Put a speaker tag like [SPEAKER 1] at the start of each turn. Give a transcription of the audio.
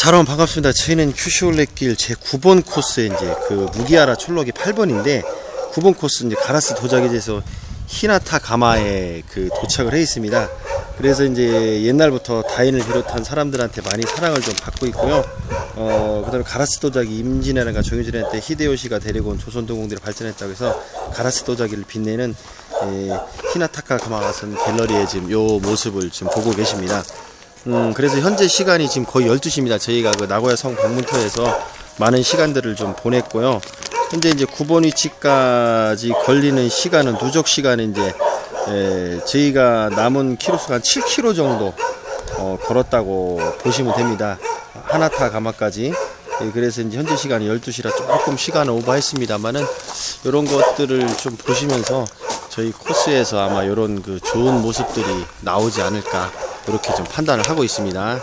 [SPEAKER 1] 자, 여러분 반갑습니다. 저희는 큐시올레길 제 9번 코스에 이제 그 무기하라 출록이 8번인데 9번 코스 이제 가라스 도자기에서 히나타 가마에 그 도착을 해 있습니다. 그래서 이제 옛날부터 다인을 비롯한 사람들한테 많이 사랑을 좀 받고 있고요. 어, 그 다음에 가라스 도자기 임진왜란과 정유진한테 히데요시가 데리고 온 조선 동공들이 발전했다고 해서 가라스 도자기를 빛내는 에, 히나타카 가마가선 갤러리의 지금 요 모습을 지금 보고 계십니다. 음, 그래서 현재 시간이 지금 거의 12시입니다. 저희가 그 나고야 성 방문터에서 많은 시간들을 좀 보냈고요. 현재 이제 9번 위치까지 걸리는 시간은 누적 시간은 이제 에, 저희가 남은 키로수가 한 7km 정도 어, 걸었다고 보시면 됩니다. 하나타 가마까지. 예, 그래서 이제 현재 시간이 12시라 조금 시간을 오버했습니다만은 이런 것들을 좀 보시면서 저희 코스에서 아마 이런 그 좋은 모습들이 나오지 않을까 이렇게 좀 판단을 하고 있습니다.